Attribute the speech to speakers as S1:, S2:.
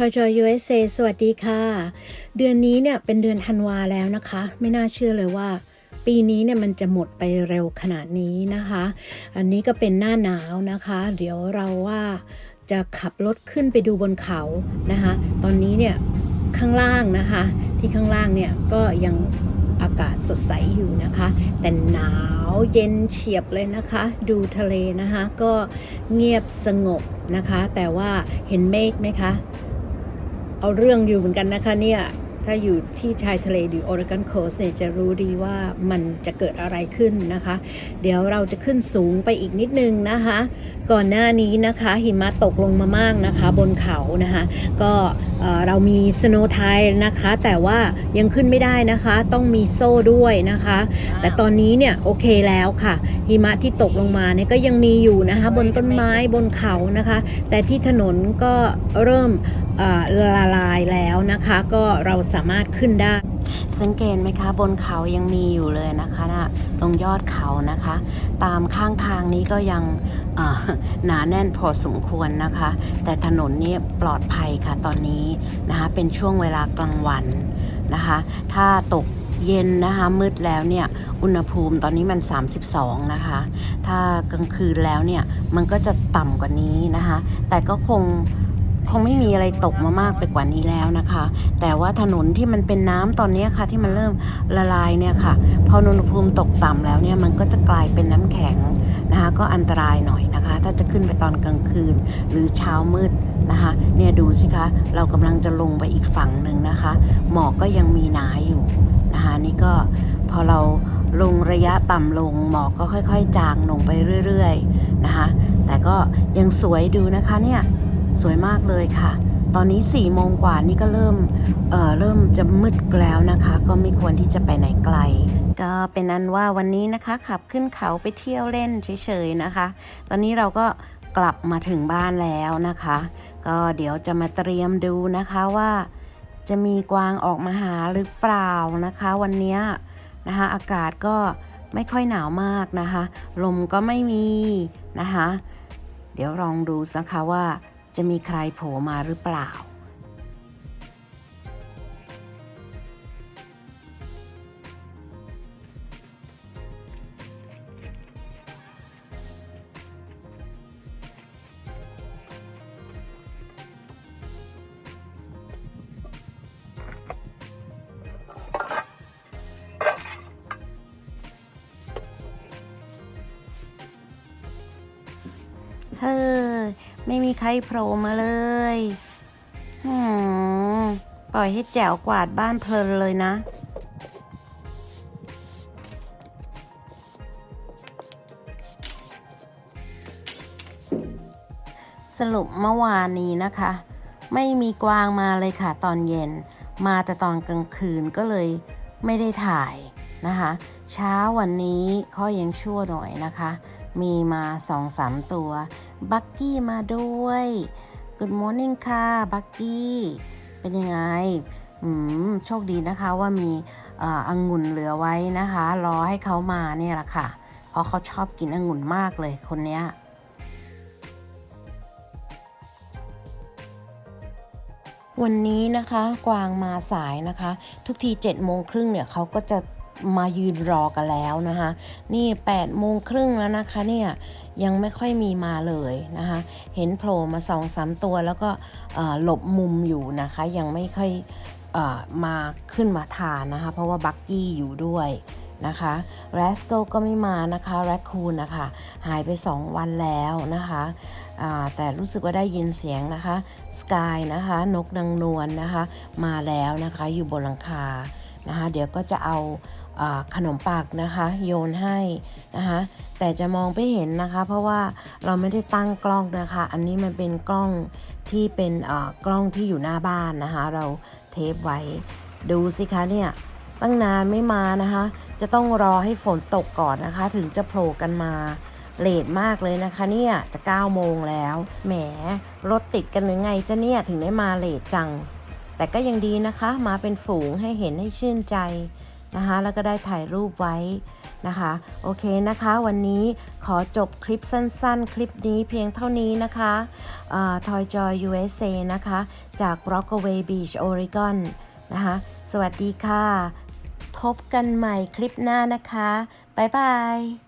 S1: ทอยจอย USA สวัสดีค่ะ เดือนนี้เนี่ยเป็นเดือนธันวาแล้วนะคะ ไม่น่าเชื่อเลยว่า ปีนี้เนี่ยมันจะหมดไปเร็วขนาดนี้นะคะ อันนี้ก็เป็นหน้าหนาวนะคะ เดี๋ยวเราว่าจะขับรถขึ้นไปดูบนเขานะคะ ตอนนี้เนี่ยข้างล่างนะคะ ที่ข้างล่างเนี่ยก็ยังอากาศสดใสอยู่นะคะ แต่หนาวเย็นเฉียบเลยนะคะ ดูทะเลนะคะ ก็เงียบสงบนะคะ แต่ว่าเห็นเมฆไหมคะ เอาเรื่องอยู่เหมือนกันนะคะเนี่ย ถ้าอยู่ที่ชายทะเลหรือ Oregon Coast เนี่ยจะรู้ดีว่ามันจะเกิดอะไรขึ้นนะคะ เดี๋ยวเราจะขึ้นสูงไปอีกนิดนึงนะคะ ก่อนหน้านี้นะคะหิมะตกลงมามากนะคะ บนเขานะคะ ก็เอ่อเรามีสโนว์ไทนะคะ แต่ว่ายังขึ้นไม่ได้นะคะ ต้องมีโซ่ด้วยนะคะ แต่ตอนนี้เนี่ยโอเคแล้วค่ะ หิมะที่ตกลงมาเนี่ยก็ยังมีอยู่นะคะ บนต้นไม้บนเขานะคะ แต่ที่ถนนก็เริ่มละลายแล้วนะคะ ก็เราสามารถขึ้นได้ สังเกตไหมคะ บนเขายังมีอยู่เลยนะคะนะตรงยอดเขานะคะ ตามข้างทางนี้ก็ยังหนาแน่นพอสมควรนะคะ แต่ถนนนี้ปลอดภัยค่ะตอนนี้นะคะเป็นช่วงเวลากลางวันนะคะ ถ้าตกเย็นนะคะมืดแล้วเนี่ยอุณหภูมิตอนนี้มัน 32 นะคะ ถ้ากลางคืนแล้วเนี่ยมันก็จะต่ำกว่านี้นะคะ แต่ก็คง คงไม่มีอะไรตกมามากไปกว่านี้แล้วนะคะ แต่ว่าถนนที่มันเป็นน้ำตอนนี้ค่ะ ที่มันเริ่มละลายเนี่ยค่ะ พออุณหภูมิตกต่ำแล้วเนี่ยมันก็จะกลายเป็นน้ำแข็งนะคะ ก็อันตรายหน่อยนะคะ ถ้าจะขึ้นไปตอนกลางคืนหรือเช้ามืดนะคะเนี่ยดูสิคะ เรากำลังจะลงไปอีกฝั่งหนึ่งนะคะ หมอกก็ยังมีหนาอยู่นะคะนี่ก็พอเราลงระยะต่ำลงหมอกก็ค่อย ๆ จางลงไปเรื่อย ๆ นะคะ แต่ก็ยังสวยดูนะคะเนี่ย สวยมากเลยค่ะ ตอนนี้4ี่โมงกว่านี่ก็เริ่มเเริ่มจะมืดแล้วนะคะ ก็ไม่ควรที่จะไปไหนไกล ก็เป็นนั้นว่าวันนี้นะคะ ขับขึ้นเขาไปเที่ยวเล่นเฉยๆนะคะ ตอนนี้เราก็กลับมาถึงบ้านแล้วนะคะ ก็เดี๋ยวจะมาเตรียมดูนะคะว่า จะมีกวางออกมาหาหรือเปล่านะคะ วันนี้นะคะอากาศก็ไม่ค่อยหนาวมากนะคะ ลมก็ไม่มีนะคะ เดี๋ยวลองดูนะคะว่า จะมีใครโผล่มาหรือเปล่า เฮ้ ไม่มีใครโผล่มาเลยหืมปล่อยให้แจ๋วกวาดบ้านเพลินเลยนะ สรุปเมื่อวานนี้นะคะ ไม่มีกวางมาเลยค่ะตอนเย็น มาแต่ตอนกลางคืนก็เลยไม่ได้ถ่ายนะคะ เช้าวันนี้ข้อยังชั่วหน่อยนะคะ มีมาสองสามตัว บักกี้มาด้วย Good morning ค่ะ บักกี้ เป็นยังไง อืม โชคดีนะคะว่ามีอ่อองุ่นเหลือไว้นะคะ รอให้เขามาเนี่ยแหละค่ะ เพราะเขาชอบกินองุ่นมากเลยคนเนี้ยวันนี้นะคะกวางมาสายนะคะ ทุกที7จ็ดโมงครึ่งเนี่ยเขาก็จะ มายืนรอกันแล้วนะคะ นี่8ปดโมงครึ่งแล้วนะคะเนี่ยยังไม่ค่อยมีมาเลยนะคะ เห็นโผล่มาสองสามตัวแล้วก็หลบมุมอยู่นะคะ ยังไม่ค่อยอมาขึ้นมาทานนะคะ เพราะว่าบักกี้อยู่ด้วยนะคะแรสโกก็ไม่มานะคะแรคคูนนะคะหายไป 2 วันแล้วนะคะแต่รู้สึกว่าได้ยินเสียงนะคะสกายนะคะ นกนางนวลนะคะ มาแล้วนะคะอยู่บนหลังคา นะคะเดี๋ยวก็จะเอาอขนมปักนะคะโยนให้นะคะแต่จะมองไม่เห็นนะคะ เพราะว่าเราไม่ได้ตั้งกล้องนะคะ อันนี้มันเป็นกล้องที่เป็นกล้องที่อยู่หน้าบ้านนะคะ เราเทปไว้ดูสิคะเนี่ยตั้งนานไม่มานะคะ จะต้องรอให้ฝนตกก่อนนะคะ ถึงจะโผล่กันมาเลทมากเลยนะคะเนี่ยจะ9โมงแล้วแหมรถติดกันหรือไงจะเนี่ยถึงได้มาเลทจัง แต่ก็ยังดีนะคะ มาเป็นฝูงให้เห็นให้ชื่นใจนะคะ แล้วก็ได้ถ่ายรูปไว้นะคะ โอเคนะคะ วันนี้ขอจบคลิปสั้นๆ คลิปนี้เพียงเท่านี้นะคะทอยจอย USA นะคะ จาก Rockaway Beach Oregon นะคะ สวัสดีค่ะ พบกันใหม่คลิปหน้านะคะ บ๊ายบาย